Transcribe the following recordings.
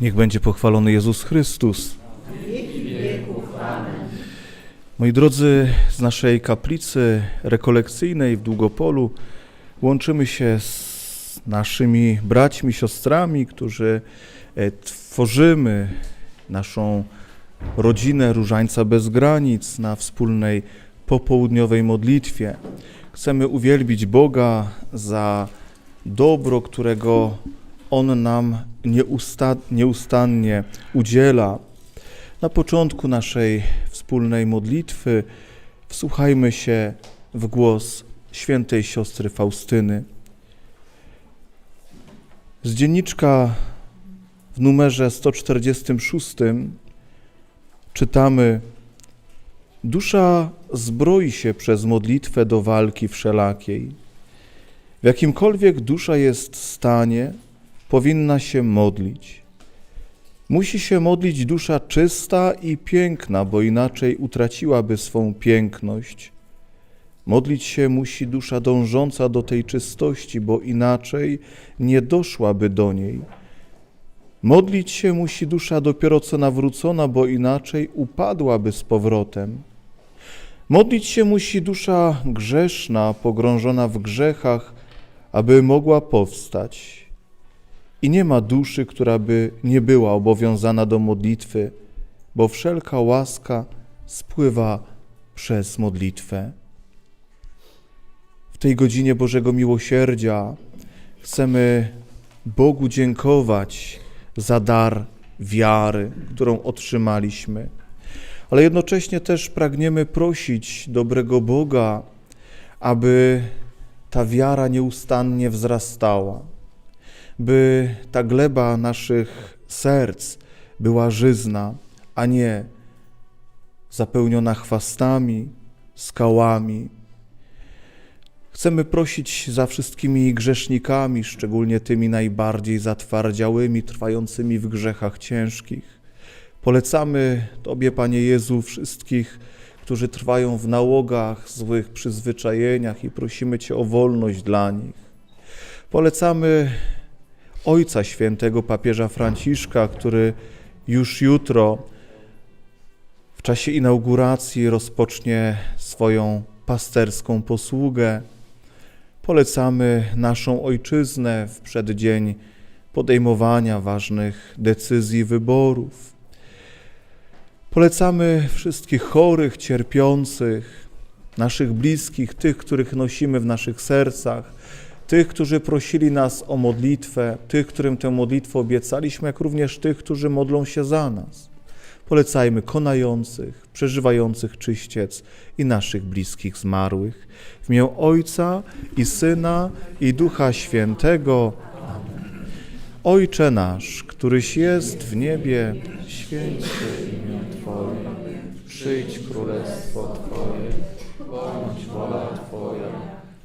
Niech będzie pochwalony Jezus Chrystus. Moi drodzy, z naszej kaplicy rekolekcyjnej w Długopolu łączymy się z naszymi braćmi, siostrami, którzy e, tworzymy naszą rodzinę Różańca bez granic na wspólnej popołudniowej modlitwie. Chcemy uwielbić Boga za dobro, którego On nam nieusta, nieustannie udziela. Na początku naszej wspólnej modlitwy wsłuchajmy się w głos świętej siostry Faustyny. Z dzienniczka w numerze 146 czytamy: Dusza zbroi się przez modlitwę do walki wszelakiej. W jakimkolwiek dusza jest stanie, powinna się modlić. Musi się modlić dusza czysta i piękna, bo inaczej utraciłaby swą piękność. Modlić się musi dusza dążąca do tej czystości, bo inaczej nie doszłaby do niej. Modlić się musi dusza dopiero co nawrócona, bo inaczej upadłaby z powrotem. Modlić się musi dusza grzeszna, pogrążona w grzechach, aby mogła powstać. I nie ma duszy, która by nie była obowiązana do modlitwy, bo wszelka łaska spływa przez modlitwę. W tej godzinie Bożego Miłosierdzia chcemy Bogu dziękować za dar wiary, którą otrzymaliśmy, ale jednocześnie też pragniemy prosić dobrego Boga, aby ta wiara nieustannie wzrastała, by ta gleba naszych serc była żyzna, a nie zapełniona chwastami, skałami. Chcemy prosić za wszystkimi grzesznikami, szczególnie tymi najbardziej zatwardziałymi, trwającymi w grzechach ciężkich. Polecamy Tobie, Panie Jezu, wszystkich, którzy trwają w nałogach, złych przyzwyczajeniach i prosimy Cię o wolność dla nich. Polecamy Ojca Świętego papieża Franciszka, który już jutro w czasie inauguracji rozpocznie swoją pasterską posługę. Polecamy naszą ojczyznę w przeddzień podejmowania ważnych decyzji, wyborów. Polecamy wszystkich chorych, cierpiących, naszych bliskich, tych, których nosimy w naszych sercach, tych, którzy prosili nas o modlitwę, tych, którym tę modlitwę obiecaliśmy, jak również tych, którzy modlą się za nas. Polecajmy konających, przeżywających czyściec i naszych bliskich zmarłych. W imię Ojca i Syna i Ducha Świętego. Amen. Ojcze nasz, któryś jest w niebie, święć się imię Twoje, przyjdź królestwo Twoje, bądź wola Twoja,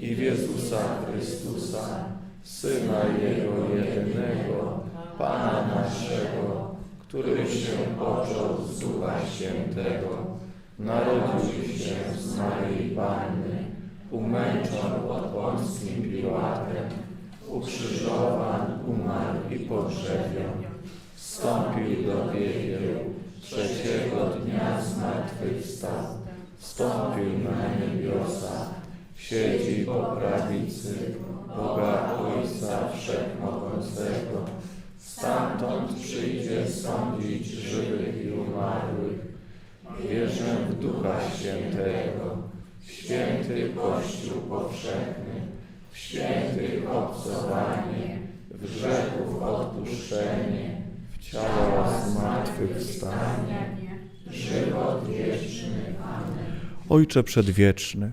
i w Jezusa Chrystusa, Syna Jego jedynego, Pana naszego, który się począł z Ducha Świętego, narodził się z Maryi Panny, umęczon pod Pąskim Piłatem, ukrzyżowan, umarł i pogrzebion, wstąpił do piekieł, trzeciego dnia zmartwychwstał, wstąpił na niebiosa, siedzi po prawicy Boga Ojca Wszechmogącego, stamtąd przyjdzie sądzić żywych i umarłych. Wierzę w Ducha Świętego, święty Kościół powszechny, w świętych obcowanie, w grzechów odpuszczenie, w ciała zmartwychwstanie, żywot wieczny. Ojcze Przedwieczny,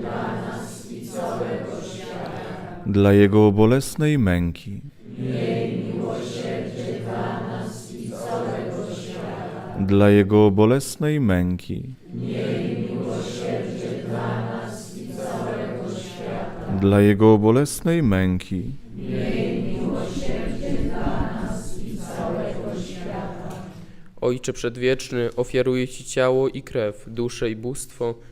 dla nas i całego świata. dla Jego bolesnej męki, Miej miłosierdzie dla nas i całego świata. dla Jego bolesnej męki, Miej miłosierdzie dla nas i całego świata. dla Jego bolesnej męki. Ojcze Przedwieczny, ofiaruję Ci ciało i krew, duszę i bóstwo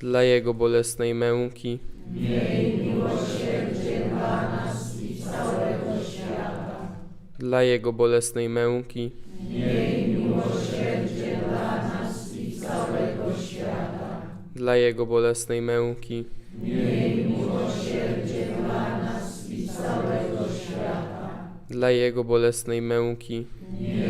dla Jego bolesnej męki, dla Jego bolesnej męki, dla Jego bolesnej męki, dla dla Jego bolesnej męki, Miej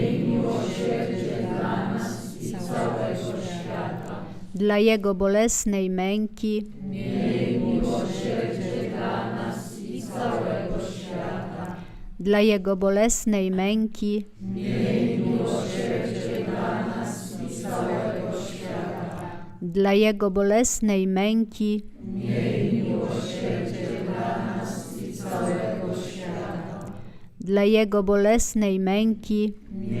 dla Jego bolesnej męki, dla dla Jego bolesnej męki, Miej miłosierdzie dla nas i całego świata. dla Jego bolesnej męki, Miej miłosierdzie dla nas i całego świata. dla Jego bolesnej męki, Miej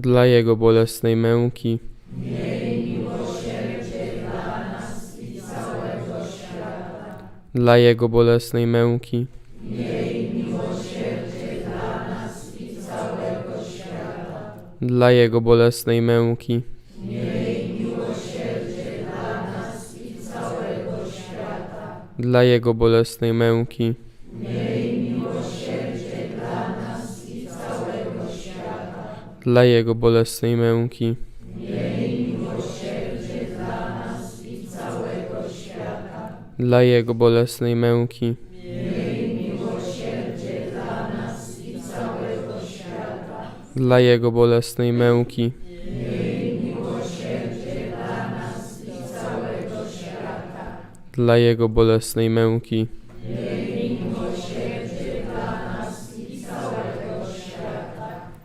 dla Jego bolesnej męki. Dla. Dla Jego bolesnej męki. Dla Jego bolesnej męki. Dla. Dla Jego bolesnej męki. dla Jego bolesnej męki. Dla. Dla Jego bolesnej męki. Dla Jego bolesnej męki. Dla Jego bolesnej męki.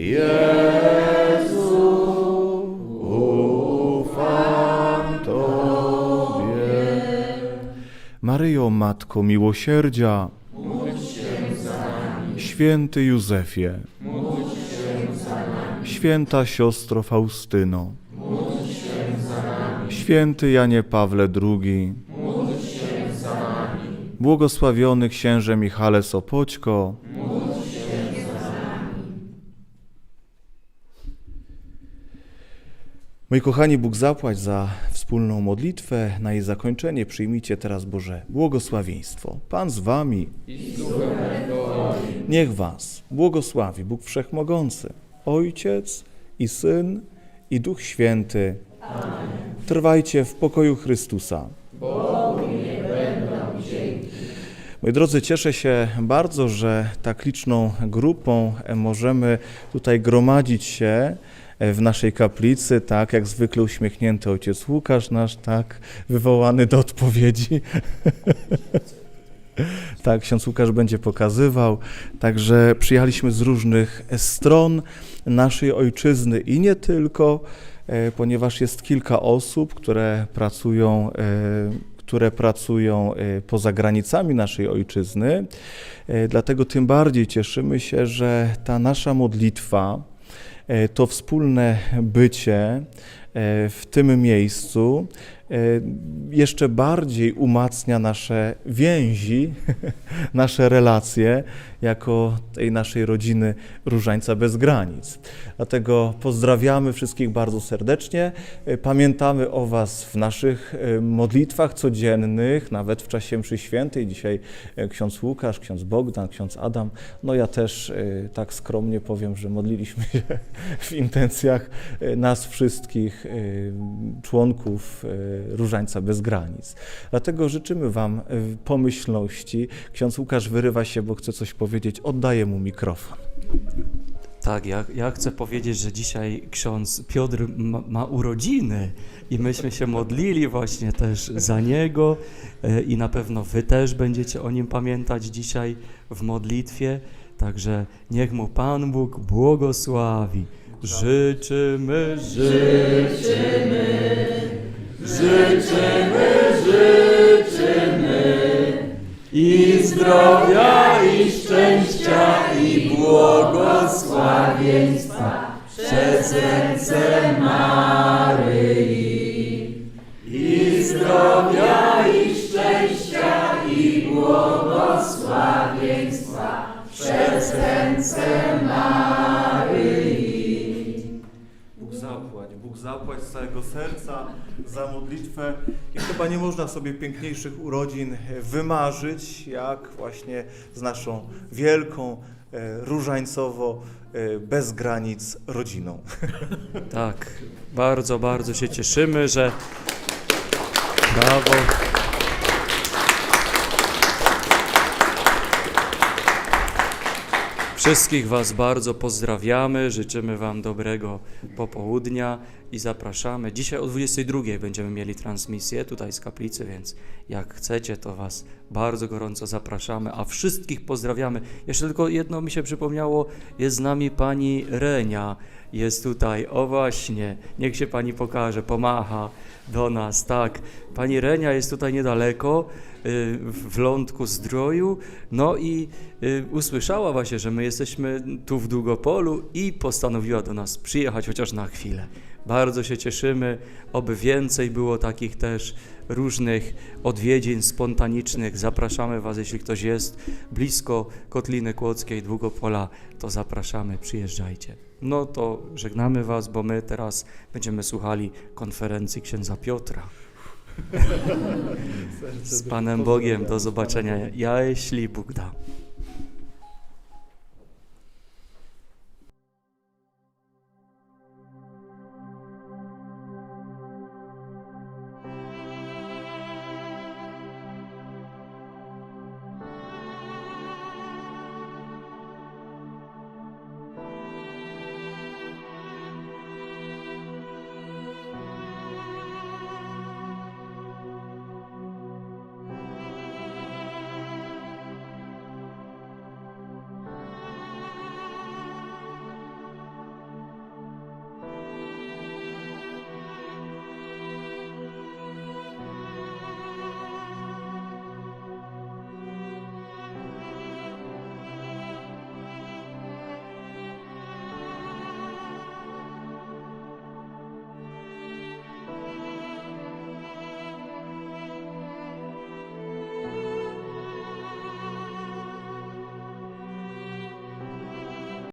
Jezu, ufam Tobie. Maryjo, Matko Miłosierdzia, Święty Józefie, Święta Siostro Faustyno, Święty Janie Pawle II, Błogosławiony księże Michale Sopoćko, Moi kochani, Bóg zapłać za wspólną modlitwę. Na jej zakończenie przyjmijcie teraz Boże błogosławieństwo. Pan z wami. Niech was błogosławi Bóg Wszechmogący, Ojciec i Syn i Duch Święty. Trwajcie w pokoju Chrystusa. Moi drodzy, cieszę się bardzo, że tak liczną grupą możemy tutaj gromadzić się w naszej kaplicy, tak jak zwykle uśmiechnięty ojciec Łukasz nasz, tak wywołany do odpowiedzi. Tak, ksiądz Łukasz będzie pokazywał. Także przyjechaliśmy z różnych stron naszej ojczyzny i nie tylko, e, ponieważ jest kilka osób, które pracują, e, które pracują e, poza granicami naszej ojczyzny. Dlatego tym bardziej cieszymy się, że ta nasza modlitwa, to wspólne bycie e, w tym miejscu. e, jeszcze bardziej umacnia nasze więzi, nasze relacje jako tej naszej rodziny Różańca bez granic. Dlatego pozdrawiamy wszystkich bardzo serdecznie. E, Pamiętamy o Was w naszych e, modlitwach codziennych, nawet w czasie mszy świętej. Dzisiaj e, ksiądz Łukasz, ksiądz Bogdan, ksiądz Adam. No ja też e, tak skromnie powiem, że modliliśmy się w intencjach e, nas wszystkich, e, członków e, Różańca bez granic. Dlatego życzymy Wam e, pomyślności. Ksiądz Łukasz wyrywa się, bo chce coś powiedzieć. Oddaję mu mikrofon. Tak, ja, ja chcę powiedzieć, że dzisiaj ksiądz Piotr ma, ma urodziny i myśmy się modlili właśnie też za niego e, i na pewno wy też będziecie o nim pamiętać dzisiaj w modlitwie. Także niech mu Pan Bóg błogosławi. Życzymy, życzymy, życzymy, życzymy i zdrowia, i szczęścia, i błogosławieństwa przez ręce Maryi. I zdrowia, i szczęścia, i błogosławieństwa przez ręce Maryi. Zapłać z całego serca za modlitwę i chyba nie można sobie piękniejszych urodzin wymarzyć, jak właśnie z naszą wielką, e, różańcowo, e, bez granic rodziną. Tak, bardzo, bardzo się cieszymy, że. Brawo. Wszystkich Was bardzo pozdrawiamy, życzymy Wam dobrego popołudnia i zapraszamy. Dzisiaj o 22 będziemy mieli transmisję tutaj z kaplicy, więc jak chcecie, to Was bardzo gorąco zapraszamy, a wszystkich pozdrawiamy. Jeszcze tylko jedno mi się przypomniało, jest z nami pani Renia, jest tutaj, o właśnie, niech się pani pokaże, pomacha do nas, tak. Pani Renia jest tutaj niedaleko, w Lądku Zdroju, no i y, usłyszała właśnie, że my jesteśmy tu w Długopolu i postanowiła do nas przyjechać chociaż na chwilę. Bardzo się cieszymy, oby więcej było takich też różnych odwiedzin spontanicznych. Zapraszamy Was, jeśli ktoś jest blisko Kotliny Kłodzkiej, Długopola, to zapraszamy, przyjeżdżajcie. No to żegnamy Was, bo my teraz będziemy słuchali konferencji księdza Piotra. Z Panem Bogiem, do zobaczenia, ja jeśli Bóg da.